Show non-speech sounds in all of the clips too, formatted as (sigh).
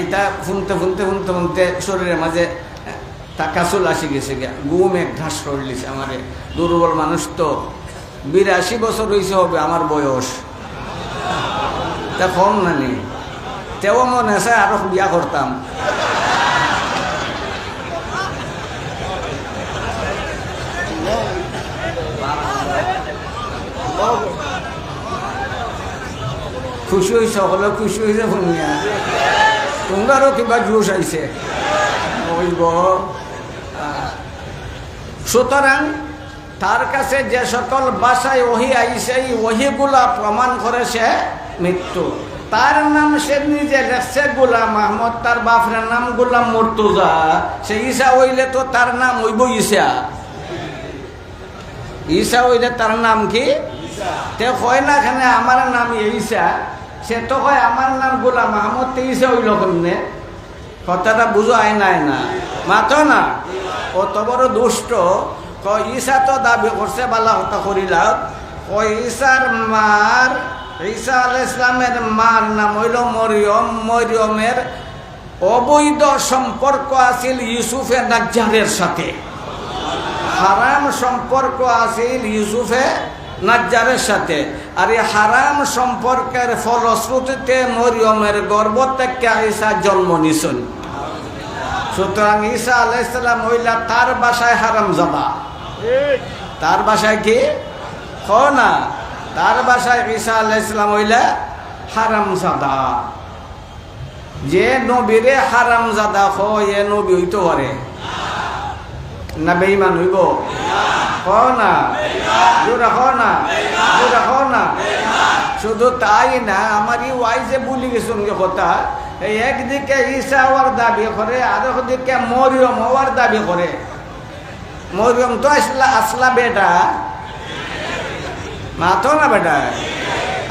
এইটা ফুনতে ফুনতে ফুনতে ফুনতে শরীরের মাঝে টাকাচুল আসি গেছে গিয়া। গুম এক ঘাস করলিছে আমারে। দুর্বল মানুষ তো। বিরাশি বছর হয়েছে হবে আমার বয়স। তা কম নানি তেও মনে আছে, আরও বিয়া করতাম। খুশি হয়েছে সকলে খুশি হয়েছে শুনিয়া। তোমারও কিবা জোশ আইছে? হইব সুতরাং তার কাছে যে সকল বাসায় ওহি আইছে এই ওহিগুলা প্রমাণ করে সে মৃত্যু। তার নাম সে নিজে লেখছে গোলাম আহমদ তার বাপরের নাম গোলাম মর্তুজা। সে ঈশা হইলে তো তার নাম হইব ঈশা। ঈশা হইলে তার নাম কি? তে কয় না খানে আমার নাম ঈশা। সে তো কয়, আমার নাম গোলাম আহমদ তে ঈশা হইল কেমনে কথাটা বুঝো আয় নাই না। মাথো না কত বড় দুষ্ট। কয়, ঈশা তো দাবি করছে, বালা কথা করিলা কয়, ঈশার মার ঈসা আল ইসলামের মার নাম হইল মরিয়ম। মরিয়মের অবৈধ সম্পর্ক আছিল ইউসুফে নাজ্জারের সাথে। হারাম সম্পর্ক আছিল ইউসুফে নাজ্জারের সাথে। আর এই হারাম সম্পর্কের ফলশ্রুতিতে মরিয়মের গর্ব থেকে ঈসা জন্ম নিছেন সুতরাং ঈসা আলাইসালাম হইলা তার বাসায় হারাম যাবা তার বাসায় কি? না। তার বাসায় ঈসা আলাইসালাম হইলা হারাম জাদা। যে নবীরে হারাম জাদা খ এ নবী হইতে পারে। না বেইমান হইব? খ না জোরা খ না জোরা খ না শুধু তাই না, আমার ই ওয়াই যে বলি গেছুন কথা? এই একদিকে ঈশা হওয়ার দাবি করে, আর একদিকে মরিয়ম হওয়ার দাবি করে। মরিয়ম তো আসলা আসলা বেটা। মাতো না বেটা।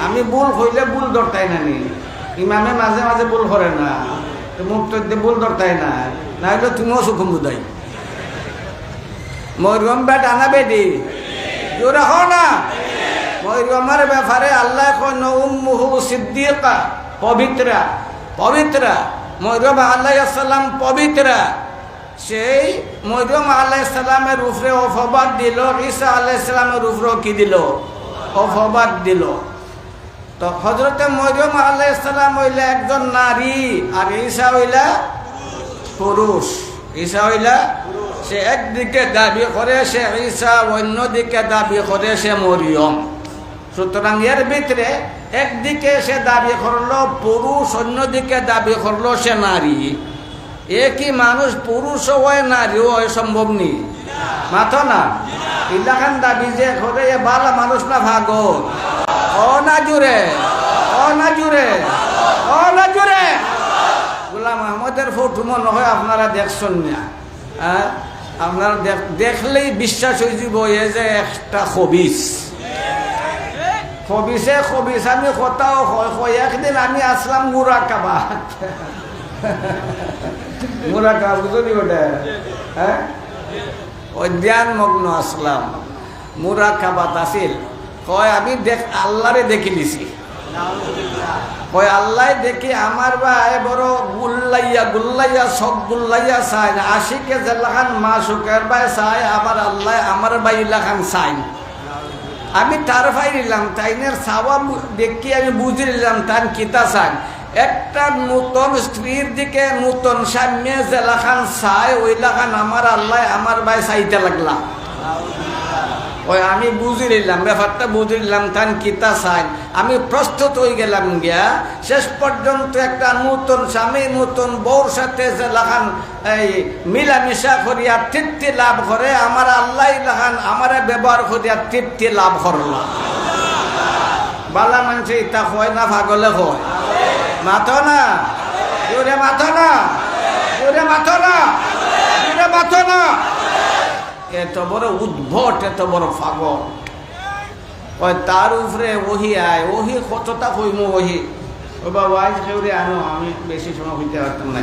আমি ভুল হইলে ভুল ধরতাই না নি। ইমামে মাঝে মাঝে ভুল করে না। তো মুখ তো ভুল ধরতাই না। না হলে তুমিও সুখম বুঝাই। মরিয়ম বেটা না বেটি। জোরে হো না। মরিয়মের ব্যাপারে আল্লাহ কন উম্মুহু সিদ্দিকা, পবিত্রা পবিত্রা। মরিয়ম আল্লাহ পবিত্রা। সেই মরিয়ম আলাইসাল্লামের উপরে অফবাদ দিল, ঈসা আলাইসাল্লামের উপরেও কি দিল? অফবাদ দিল। তো হজরতে মরিয়ম আলাইসাল্লাম হইলে একজন নারী আর ঈসা হইলা পুরুষ। ঈসা হইলা সে একদিকে দাবি করে সে ঈসা, অন্যদিকে দাবি করে সে মরিয়ম। সুতরাং এর ভিতরে একদিকে সে দাবি করল পুরুষ, অন্যদিকে দাবি করল সে নারী। একই মানুষ পুরুষ হয় নারী হয় সম্ভব নি? মাথো না? ইলাখান দাবি যে করে এ মানুষ না ভাগ ও না জুড়ে ও না জুড়ে ও না জুড়ে গোলাম আহমদের ফটো মনে হয় আপনারা দেখছেন না। হ্যাঁ? আপনারা দেখলেই বিশ্বাস হয়ে যাব, এ যে একটা খবিস। খবিসে খবিস, আমি কোথাও একদিন আমি আসলাম মুরা কাবাত (laughs) মুরা কাবাত বুঝলি ওটা হ্যাঁ? মগ্ন আসলাম। মুরা কাবাত আসিল। কয়, আমি দেখ আল্লাহরে দেখি নিছি। কয়, আল্লাহ দেখি আমার ভাই বড় গুল্লাইয়া গুল্লাইয়া, সব গুল্লাইয়া চাই আশিকে জেলাখান মা সুখের ভাই চাই আবার আল্লাহ আমার ভাই লাখান চাই আমি তার ভাই নিলাম, তাইনের সাবা দেখি আমি বুঝে নিলাম, তার কিতা চাই একটা নূতন স্ত্রীর দিকে নূতন সাম্যে জেলাখান চাই ওই লাখান আমার আল্লাহ আমার ভাই চাইতে লাগলাম ওই আমি বুঝে নিলাম, ব্যাপারটা বুঝে নিলাম, তান কিতা চাই আমি প্রস্তুত হয়ে গেলাম গিয়া, শেষ পর্যন্ত একটা নূতন স্বামী, নূতন বউর সাথে লাখান এই মিলামিশা করিয়া তৃপ্তি লাভ করে, আমার আল্লাহ লাখান আমার ব্যবহার করিয়া তৃপ্তি লাভ করলাম বালা মানুষ ইতা হয় না ভাগলে হয়। মাথো না? জোরে মাথো না? জোরে মাথো না? জোরে মাথো না? এত বড় উদ্ভট, এত বড় ফাগল ওই তার উপরে ওহি আয়, ওহি কতটা কইমু ওহি? ও বাবা, আজ কেউ আনো, আমি বেশি সময় হইতে পারতাম না।